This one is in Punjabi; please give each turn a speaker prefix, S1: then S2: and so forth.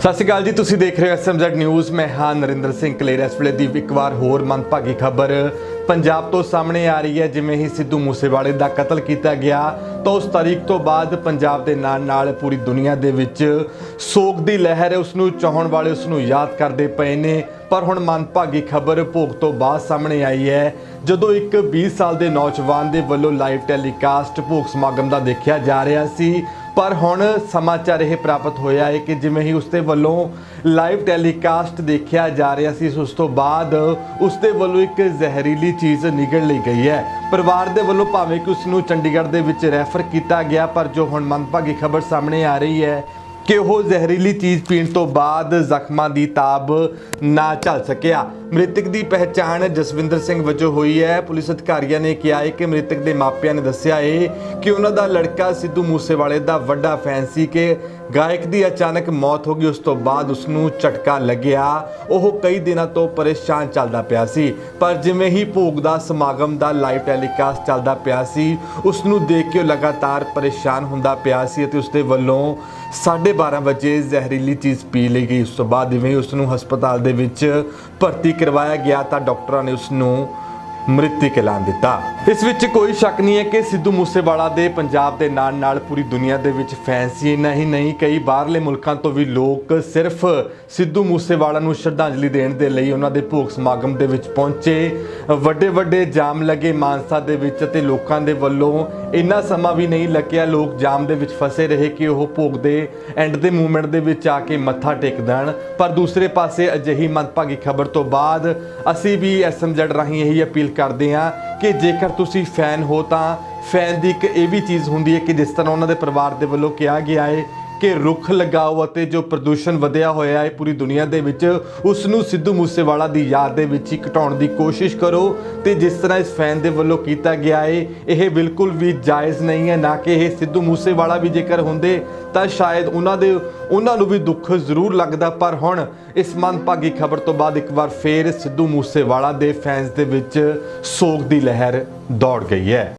S1: ਸਤਿ ਸ਼੍ਰੀ ਅਕਾਲ ਜੀ, ਤੁਸੀਂ ਦੇਖ ਰਹੇ ਹੋ ਐਸਐਮਜ਼ੈਡ ਨਿਊਜ਼ ਮੈਂ ਹਾਂ ਨਰਿੰਦਰ ਸਿੰਘ ਕਲੇਰ। ਇਸ ਵੇਲੇ ਦੀ ਇੱਕ ਵਾਰ ਹੋਰ ਮੰਦਭਾਗੀ ਖਬਰ ਪੰਜਾਬ ਤੋਂ ਸਾਹਮਣੇ ਆ ਰਹੀ ਹੈ। ਜਿਵੇਂ ਹੀ ਸਿੱਧੂ ਮੂਸੇਵਾਲੇ ਦਾ ਕਤਲ ਕੀਤਾ ਗਿਆ, ਤਾਂ ਉਸ ਤਾਰੀਖ ਤੋਂ ਬਾਅਦ ਪੰਜਾਬ ਦੇ ਨਾਲ ਨਾਲ ਪੂਰੀ ਦੁਨੀਆ ਦੇ ਵਿੱਚ ਸੋਗ ਦੀ ਲਹਿਰ ਹੈ। ਉਸ ਨੂੰ ਚਾਹਣ ਵਾਲੇ ਉਸ ਨੂੰ ਯਾਦ ਕਰਦੇ ਪਏ ਨੇ। ਪਰ ਹੁਣ ਮੰਦਭਾਗੀ ਖਬਰ ਭੋਗ ਤੋਂ ਬਾਅਦ ਸਾਹਮਣੇ ਆਈ ਹੈ। ਜਦੋਂ ਇੱਕ 20 ਸਾਲ ਦੇ ਨੌਜਵਾਨ ਦੇ ਵੱਲੋਂ ਲਾਈਵ ਟੈਲੀਕਾਸਟ ਭੋਗ ਸਮਾਗਮ ਦਾ ਦੇਖਿਆ ਜਾ ਰਿਹਾ ਸੀ ਪਰ ਹੁਣ ਸਮਾਚਾਰ ਇਹ ਪ੍ਰਾਪਤ ਹੋਇਆ ਹੈ ਕਿ ਜਿਵੇਂ ਹੀ ਉਸਦੇ ਵੱਲੋਂ ਲਾਈਵ ਟੈਲੀਕਾਸਟ ਦੇਖਿਆ ਜਾ ਰਿਹਾ ਸੀ, ਉਸ ਤੋਂ ਬਾਅਦ ਉਸਦੇ ਵੱਲੋਂ ਇੱਕ ਜ਼ਹਿਰੀਲੀ ਚੀਜ਼ ਨਿਗਲ ਲਈ ਗਈ ਹੈ। ਪਰਿਵਾਰ ਦੇ ਵੱਲੋਂ ਭਾਵੇਂ ਕਿ ਉਸ ਨੂੰ ਚੰਡੀਗੜ੍ਹ ਦੇ ਵਿੱਚ ਰੈਫਰ ਕੀਤਾ ਗਿਆ, ਪਰ ਜੋ ਹੁਣ ਮੰਦਭਾਗੀ ਖਬਰ ਸਾਹਮਣੇ ਆ ਰਹੀ ਹੈ ਕਿ ਉਹ ਜ਼ਹਿਰੀਲੀ ਚੀਜ਼ ਪੀਣ ਤੋਂ ਬਾਅਦ ਜ਼ਖਮਾਂ ਦੀ ਤਾਬ ਨਾ ਝੱਲ ਸਕਿਆ? ਮ੍ਰਿਤਕ ਦੀ ਪਹਿਚਾਣ ਜਸਵਿੰਦਰ ਸਿੰਘ ਵਜੋਂ ਹੋਈ ਹੈ। ਪੁਲਿਸ ਅਧਿਕਾਰੀਆਂ ਨੇ ਕਿਹਾ ਹੈ ਕਿ ਮ੍ਰਿਤਕ ਦੇ ਮਾਪਿਆਂ ਨੇ ਦੱਸਿਆ ਹੈ ਕਿ ਉਹਨਾਂ ਦਾ ਲੜਕਾ ਸਿੱਧੂ ਮੂਸੇਵਾਲੇ ਦਾ ਵੱਡਾ ਫੈਨ ਸੀ ਕਿ ਗਾਇਕ ਦੀ ਅਚਾਨਕ ਮੌਤ ਹੋ ਗਈ, ਉਸ ਤੋਂ ਬਾਅਦ ਉਸ ਨੂੰ ਝਟਕਾ ਲੱਗਿਆ। ਉਹ ਕਈ ਦਿਨਾਂ ਤੋਂ ਪਰੇਸ਼ਾਨ ਚੱਲਦਾ ਪਿਆ ਸੀ। ਪਰ ਜਿਵੇਂ ਹੀ ਭੋਗ ਦਾ ਸਮਾਗਮ ਦਾ ਲਾਈਵ ਟੈਲੀਕਾਸਟ ਚੱਲਦਾ ਪਿਆ ਸੀ ਉਸ ਨੂੰ ਦੇਖ ਕੇ ਉਹ ਲਗਾਤਾਰ ਪਰੇਸ਼ਾਨ ਹੁੰਦਾ ਪਿਆ ਸੀ ਅਤੇ ਉਸ ਦੇ ਵੱਲੋਂ 12:30 ਵਜੇ ਜ਼ਹਿਰੀਲੀ ਚੀਜ਼ ਪੀ ਲਈ ਗਈ। ਉਸ ਤੋਂ ਬਾਅਦ ਜਿਵੇਂ ਹੀ ਉਸ ਨੂੰ ਹਸਪਤਾਲ ਦੇ ਵਿੱਚ ਭਰਤੀ ਕਰਵਾਇਆ ਗਿਆ ਤਾਂ ਡਾਕਟਰਾਂ ਨੇ ਉਸ ਨੂੰ ਮ੍ਰਿਤਕ ਐਲਾਨ ਦਿੱਤਾ। ਇਸ ਵਿੱਚ ਕੋਈ ਸ਼ੱਕ ਨਹੀਂ ਹੈ ਕਿ ਸਿੱਧੂ ਮੂਸੇਵਾਲਾ ਦੇ ਪੰਜਾਬ ਦੇ ਨਾਲ ਨਾਲ ਪੂਰੀ ਦੁਨੀਆ ਦੇ ਵਿੱਚ ਫੈਨ ਸੀ ਨਹੀਂ ਨਹੀਂ, ਕਈ ਬਾਹਰਲੇ ਮੁਲਕਾਂ ਤੋਂ ਵੀ ਲੋਕ ਸਿਰਫ ਸਿੱਧੂ ਮੂਸੇਵਾਲਾ ਨੂੰ ਸ਼ਰਧਾਂਜਲੀ ਦੇਣ ਦੇ ਲਈ ਉਹਨਾਂ ਦੇ ਭੋਗ ਸਮਾਗਮ ਦੇ ਵਿੱਚ ਪਹੁੰਚੇ। ਵੱਡੇ ਵੱਡੇ ਜਾਮ ਲੱਗੇ ਮਾਨਸਾ ਦੇ ਵਿੱਚ ਤੇ ਲੋਕਾਂ ਦੇ ਵੱਲੋਂ ਇੰਨਾ ਸਮਾਂ ਵੀ ਨਹੀਂ ਲੱਗਿਆ ਲੋਕ ਜਾਮ ਦੇ ਵਿੱਚ ਫਸੇ ਰਹੇ ਕਿ ਉਹ ਭੋਗ ਦੇ ਐਂਡ ਦੇ ਮੂਵਮੈਂਟ ਦੇ ਵਿੱਚ ਆ ਕੇ ਮੱਥਾ ਟੇਕ ਦੇਣ ਪਰ ਦੂਸਰੇ ਪਾਸੇ ਅਜਿਹੀ ਮੰਦਭਾਗੀ ਖਬਰ ਤੋਂ ਬਾਅਦ ਅਸੀਂ ਵੀ ਐਸਐਮਜ਼ੈਡ ਰਾਹੀਂ ਇਹੀ ਅਪੀਲ ਕਰਦੇ ਹਾਂ ਕਿ ਜੇਕਰ ਤੁਸੀਂ ਫੈਨ ਹੋ ਤਾਂ ਫੈਨ ਦੀ ਇੱਕ ਇਹ ਵੀ ਚੀਜ਼ ਹੁੰਦੀ ਹੈ ਕਿ ਜਿਸ ਤਰ੍ਹਾਂ ਉਹਨਾਂ ਦੇ ਪਰਿਵਾਰ ਦੇ ਵੱਲੋਂ ਕਿਹਾ ਗਿਆ ਹੈ ਕਿ ਰੁੱਖ ਲਗਾਓ ਅਤੇ ਜੋ ਪ੍ਰਦੂਸ਼ਣ ਵਧਿਆ ਹੋਇਆ ਹੈ ਪੂਰੀ ਦੁਨੀਆ ਦੇ ਵਿੱਚ ਉਸ ਨੂੰ ਸਿੱਧੂ ਮੂਸੇਵਾਲਾ ਦੀ ਯਾਦ ਦੇ ਵਿੱਚ ਹੀ ਘਟਾਉਣ ਦੀ ਕੋਸ਼ਿਸ਼ ਕਰੋ। ਤੇ ਜਿਸ ਤਰ੍ਹਾਂ ਇਸ ਫੈਨ ਦੇ ਵੱਲੋਂ ਕੀਤਾ ਗਿਆ ਹੈ ਇਹ ਬਿਲਕੁਲ ਵੀ ਜਾਇਜ਼ ਨਹੀਂ ਹੈ, ਨਾ ਕਿ ਇਹ ਸਿੱਧੂ ਮੂਸੇਵਾਲਾ ਵੀ ਜੇਕਰ ਹੁੰਦੇ, ਤਾਂ ਸ਼ਾਇਦ ਉਹਨਾਂ ਦੇ, ਉਹਨਾਂ ਨੂੰ ਵੀ ਦੁੱਖ ਜ਼ਰੂਰ ਲੱਗਦਾ। ਪਰ ਹੁਣ ਇਸ ਮੰਦਭਾਗੀ ਖਬਰ ਤੋਂ ਬਾਅਦ ਇੱਕ ਵਾਰ ਫੇਰ ਸਿੱਧੂ ਮੂਸੇਵਾਲਾ ਦੇ ਫੈਨਸ ਦੇ ਵਿੱਚ ਸੋਗ ਦੀ ਲਹਿਰ ਦੌੜ ਗਈ ਹੈ।